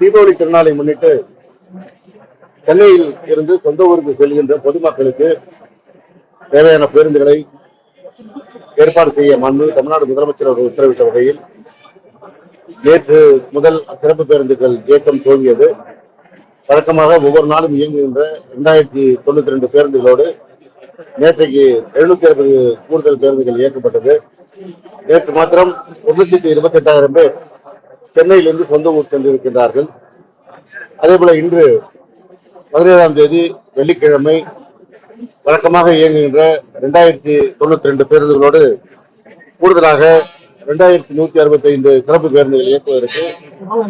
தீபாவளி திருநாளை முன்னிட்டு சென்னையில் இருந்து சொந்த ஊருக்கு செல்கின்ற பொதுமக்களுக்கு தேவையான பேருந்துகளை ஏற்பாடு செய்ய மனு தமிழ்நாடு முதலமைச்சர் அவர்கள் உத்தரவிட்ட வகையில் நேற்று முதல் சிறப்பு பேருந்துகள் இயக்கம் துவங்கியது. வழக்கமாக ஒவ்வொரு நாளும் இயங்குகின்ற இரண்டாயிரத்தி தொண்ணூத்தி ரெண்டு பேருந்துகளோடு நேற்றைக்கு எழுநூத்தி அறுபது கூடுதல் பேருந்துகள் இயக்கப்பட்டது. நேற்று மாத்திரம் ஒரு லட்சத்தி இருபத்தி எட்டாயிரம் பேர் சென்னையிலிருந்து சொந்த ஊர் சென்றிருக்கின்றார்கள். அதே போல இன்று பதினேழாம் தேதி வெள்ளிக்கிழமை வழக்கமாக இயங்குகின்ற ரெண்டாயிரத்தி தொண்ணூத்தி ரெண்டு பேருந்துகளோடு கூடுதலாக ரெண்டாயிரத்தி நூத்தி அறுபத்தி ஐந்து சிறப்பு பேருந்துகள் இயக்குவதற்கு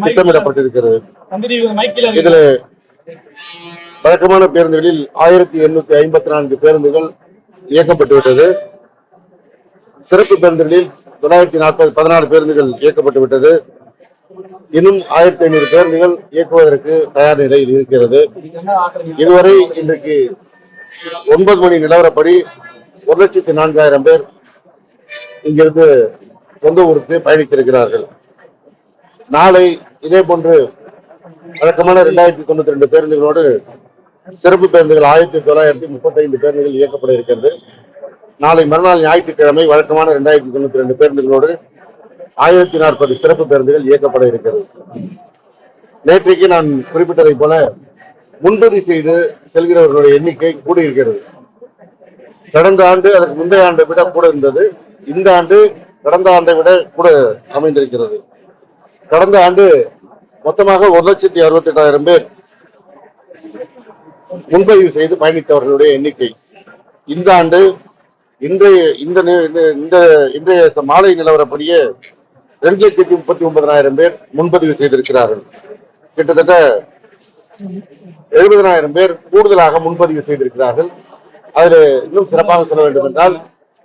திட்டமிடப்பட்டிருக்கிறது. இதில் வழக்கமான பேருந்துகளில் ஆயிரத்தி எண்ணூத்தி ஐம்பத்தி நான்கு பேருந்துகள் இயக்கப்பட்டுவிட்டது. சிறப்பு பேருந்துகளில் தொள்ளாயிரத்தி நாற்பது பதினாறு பேருந்துகள் இயக்கப்பட்டு விட்டது இன்னும் ஆயிரத்தி ஐநூறு பேருந்துகள் இயக்குவதற்கு தயார் நிலையில் இருக்கிறது. இதுவரை இன்றைக்கு ஒன்பது மணி நிலவரப்படி ஒரு லட்சத்தி நான்காயிரம் பேர் இங்கிருந்து சொந்த ஊருக்கு பயணித்திருக்கிறார்கள். நாளை இதே போன்று வழக்கமான இரண்டாயிரத்தி தொண்ணூத்தி ரெண்டு பேருந்துகளோடு சிறப்பு பேருந்துகள் ஆயிரத்தி தொள்ளாயிரத்தி முப்பத்தி ஐந்து பேருந்துகள் இயக்கப்பட இருக்கிறது நாளை மறுநாள் ஞாயிற்றுக்கிழமை வழக்கமான இரண்டாயிரத்தி தொண்ணூத்தி ரெண்டு பேருந்துகளோடு ஆயிரத்தி நாற்பது சிறப்பு பேருந்துகள் இயக்கப்பட இருக்கிறது. நேற்றைக்கு நான் குறிப்பிட்டதைப் போல முன்பதிவு செய்து செல்கிறவர்களுடைய எண்ணிக்கை கூடியிருக்கிறது. கடந்த ஆண்டு அதற்கு முந்தைய ஆண்டை விட கூட இருந்தது. இந்த ஆண்டு கடந்த ஆண்டை விட கூட அமைந்திருக்கிறது. கடந்த ஆண்டு மொத்தமாக ஒரு லட்சத்தி அறுபத்தி எட்டாயிரம் பேர் முன்பதிவு செய்து பயணித்தவர்களுடைய எண்ணிக்கை. இந்த ஆண்டு இன்றைய இந்த இந்த- இந்த இன்றைய மாலை நிலவரப்படியே ரெண்டு லட்சத்தி முப்பத்தி ஒன்பதனாயிரம் பேர் முன்பதிவு செய்திருக்கிறார்கள். கிட்டத்தட்ட எழுபதனாயிரம் பேர் கூடுதலாக முன்பதிவு செய்திருக்கிறார்கள். அதில் இன்னும் சிறப்பாக சொல்ல வேண்டும் என்றால்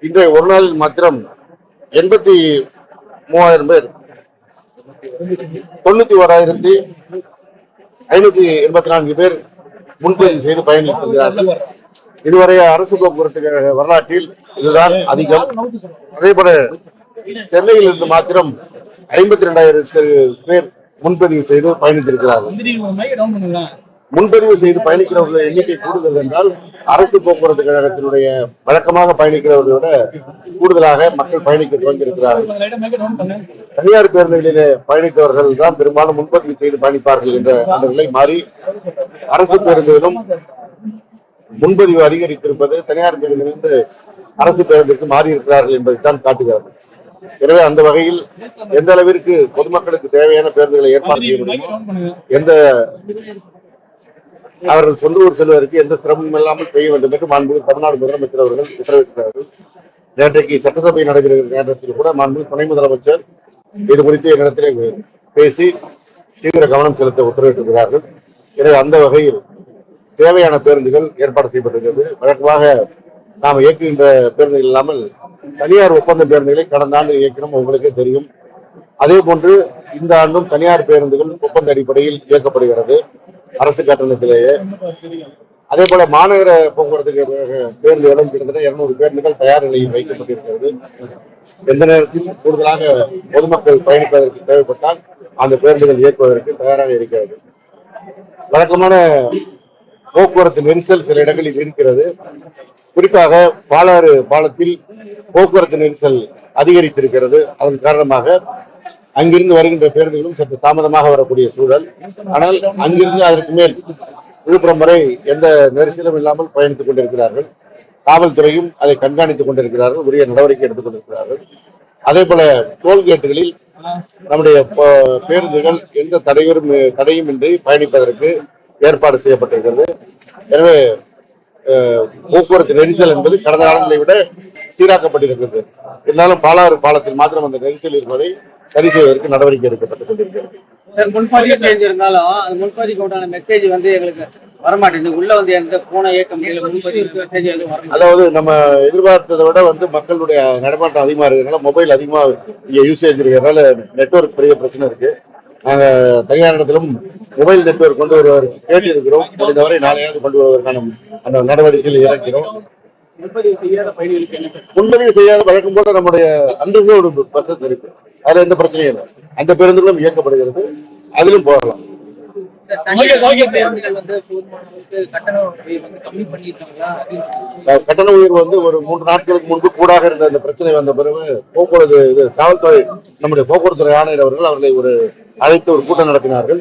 இன்றைய ஒரு நாளில் மாத்திரம் எண்பத்தி மூவாயிரம் பேர் தொண்ணூத்தி ஓராயிரத்தி ஐநூத்தி எண்பத்தி நான்கு பேர் முன்பதிவு செய்து பயணித்திருக்கிறார்கள் இதுவரை அரசு போக்குவரத்து கழக வரலாற்றில் இதுதான் அதிகம். அதே போல சென்னையில் இருந்து மாத்திரம் ஐம்பத்தி ரெண்டாயிரம் பேர் முன்பதிவு செய்து பயணித்திருக்கிறார்கள். முன்பதிவு செய்து பயணிக்கிறவர்கள் எண்ணிக்கை கூடுதல் என்றால் அரசு போக்குவரத்து கழகத்தினுடைய வழக்கமாக பயணிக்கிறவர்களை விட கூடுதலாக மக்கள் பயணிக்க துவங்கியிருக்கிறார்கள். தனியார் பேருந்துகளிலே பயணித்தவர்கள் தான் பெரும்பாலும் முன்பதிவு செய்து பயணிப்பார்கள் என்ற அந்த நிலை மாறி அரசு பேருந்துகளும் முன்பதிவு அதிகரித்திருப்பது தனியார் பேருந்திலிருந்து அரசு பேருந்திற்கு மாறி இருக்கிறார்கள் என்பதைத்தான் காட்டுகிறது. எனவே அந்த வகையில் எந்த அளவிற்கு பொதுமக்களுக்கு தேவையான பேருந்துகளை ஏற்பாடு செய்ய முடியுமோ எந்த அவர்கள் சொந்த ஊர் செல்வதற்கு எந்த சிரமமும் இல்லாமல் செய்ய வேண்டும் என்று மாண்புமிகு தமிழ்நாடு முதலமைச்சர் அவர்கள் உத்தரவிட்டிருக்கிறார்கள். நேற்றைக்கு சட்டசபை நடைபெறுகிற நேரத்தில் கூட மாண்புமிகு துணை முதலமைச்சர் இது குறித்து என்னிடத்திலே பேசி தீவிர கவனம் செலுத்த உத்தரவிட்டிருக்கிறார்கள். எனவே அந்த வகையில் தேவையான பேருந்துகள் ஏற்பாடு செய்யப்பட்டிருக்கிறது. வழக்கமாக நாம் இயக்குகின்ற பேருந்துகள் இல்லாமல் தனியார் ஒப்பந்த பேருந்துகளை கடந்த ஆண்டு இயக்கினோம் உங்களுக்கே தெரியும். அதே போன்று இந்த ஆண்டும் தனியார் பேருந்துகள் ஒப்பந்த அடிப்படையில் இயக்கப்படுகிறது அரசு கட்டணத்திலேயே. அதே போல மாநகர போக்குவரத்துக்கு பேருந்துகளும் கிட்டத்தட்ட இருநூறு பேருந்துகள் தயார் நிலையில் வைக்கப்பட்டிருக்கிறது. எந்த நேரத்தில் கூடுதலாக பொதுமக்கள் பயணிப்பதற்கு தேவைப்பட்டால் அந்த பேருந்துகள் இயக்குவதற்கு தயாராக இருக்கிறது. வழக்கமான போக்குவரத்து நெரிசல் சில இடங்களில் இருக்கிறது. குறிப்பாக பாலாறு பாலத்தில் போக்குவரத்து நெரிசல் அதிகரித்திருக்கிறது. அதன் காரணமாக அங்கிருந்து வருகின்ற பேருந்துகளும் சற்று தாமதமாக வரக்கூடிய சூழல். ஆனால் அங்கிருந்து அதற்கு மேல் விழுப்புரம் வரை எந்த நெரிசலும் இல்லாமல் பயணித்துக் கொண்டிருக்கிறார்கள். காவல்துறையும் அதை கண்காணித்துக் கொண்டிருக்கிறார்கள். உரிய நடவடிக்கை எடுத்துக் கொண்டிருக்கிறார்கள். அதே போல டோல்கேட்டுகளில் நம்முடைய பேருந்துகள் எந்த தடையும் தடையும் இன்றி பயணிப்பதற்கு ஏற்பாடு செய்யப்பட்டிருக்கிறது. எனவே போக்குவரத்து நெரிசல் என்பது கடந்த காலங்களை விட சீராக்கப்பட்டிருக்கிறது. இருந்தாலும் பாலாறு பாலத்தில் மாத்திரம் அந்த நெரிசல் இருப்பதை சரி செய்வதற்கு நடவடிக்கை எடுக்கப்பட்டுக் கொண்டிருக்கிறது. சார் முன்பதிவு செஞ்சிருந்தாலும் அந்த முன்பதிவுக்கு உண்டான மெசேஜ் வந்து எங்களுக்கு வரமாட்டேங்குது. உள்ள வந்து எந்த போன முன்பதிவு மெசேஜ் எதுவும் அதாவது நம்ம எதிர்பார்த்ததை விட வந்து மக்களுடைய நடமாட்டம் அதிகமா இருக்கிறதுனால மொபைல் அதிகமா இங்க யூசேஜ் இருக்கிறதுனால நெட்வொர்க் பெரிய பிரச்சனை இருக்கு. நாங்க தனியார் இடத்திலும் மொபைல் நெட்வொர்க் கொண்டு வருவதற்கு கேட்டு இருக்கிறோம் முடிந்தவரை நாளையாவது கொண்டு வருவதற்கான அந்த நடவடிக்கையில் இறக்கிறோம். முன்பதிவு செய்யாத வழக்கம் போல நம்முடைய அண்டர்சோடு பஸ்ஸஸ் இருக்கு. அதுல எந்த பிரச்சனையும் இல்லை. அந்த பேருந்துகளும் இயக்கப்படுகிறது. அதிலும் போகலாம். கட்டண உயர்வு வந்து ஒரு மூன்று நாட்களுக்கு முன்பு கூடாக இருந்த அந்த பிரச்சனை வந்த பிறகு போக்குவரத்து இது காவல்துறை நம்முடைய போக்குவரத்துறை ஆணையர் அவர்கள் அவர்களை ஒரு அழைத்து ஒரு கூட்டம் நடத்தினார்கள்.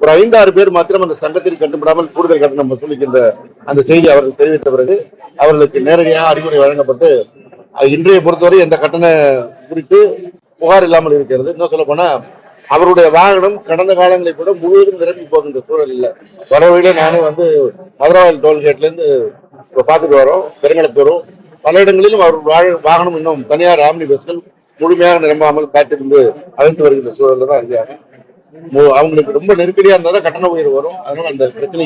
ஒரு ஐந்தாறு பேர் மாத்திரம் அந்த சங்கத்தில் கட்டுப்படாமல் கூடுதல் கட்டணம் வசூலிக்கின்ற அந்த செய்தி அவர்கள் தெரிவித்த பிறகு அவர்களுக்கு நேரடியாக அறிவுரை வழங்கப்பட்டு இன்றைய பொறுத்தவரை எந்த கட்டண குறித்து புகார் இல்லாமல் இருக்கிறது. இன்னும் சொல்ல போனா அவருடைய வாகனம் கடந்த காலங்களை கூட முழுவதும் நிரம்பி போகின்ற சூழல் இல்லை. வர வழியில நானும் வந்து மதுராவாயில் டோல்கேட்ல இருந்து இப்போ பார்த்துட்டு வரோம். பெருங்கலத்தூரும் பல இடங்களிலும் அவர் வா- வாகனம் இன்னும் தனியார் ஆம்னி பஸ்கள் முழுமையாக நிரம்பாமல் காத்திருந்து அழைத்து வருகின்ற சூழல்ல தான் இருக்காங்க அவங்களுக்கு ரொம்ப நெருக்கடியா இருந்தா தான் கட்டண உயர்வு வரும். அதனால அந்த பிரச்சனை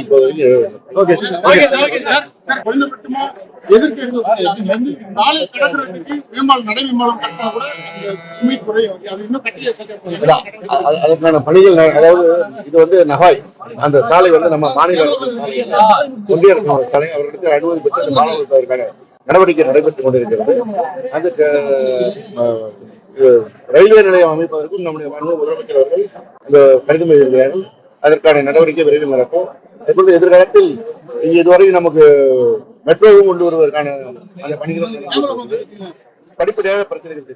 அ- அதற்கான பணிகள் அதாவது இது வந்து நகாய் அந்த சாலை வந்து நம்ம மாநில. ஒன்றிய அரசோட சாலை. அவர்களுக்கு அனுமதி பெற்று அந்த நடவடிக்கை நடைபெற்றுக் கொண்டிருக்கிறது. அதுக்கு ரயில்வே நிலையம் அமைப்பதற்கும் நம்முடைய மாநில முதலமைச்சர் அவர்கள் அந்த கடிதம் எழுதியிருக்கிறார்கள் அதற்கான நடவடிக்கை விரைவில் நடக்கும். அதேபோல எதிர்காலத்தில் இதுவரை நமக்கு மெட்ரோவும் கொண்டு வருவதற்கான அந்த பணிகளும் படிப்படியாக பிரச்சனைகள்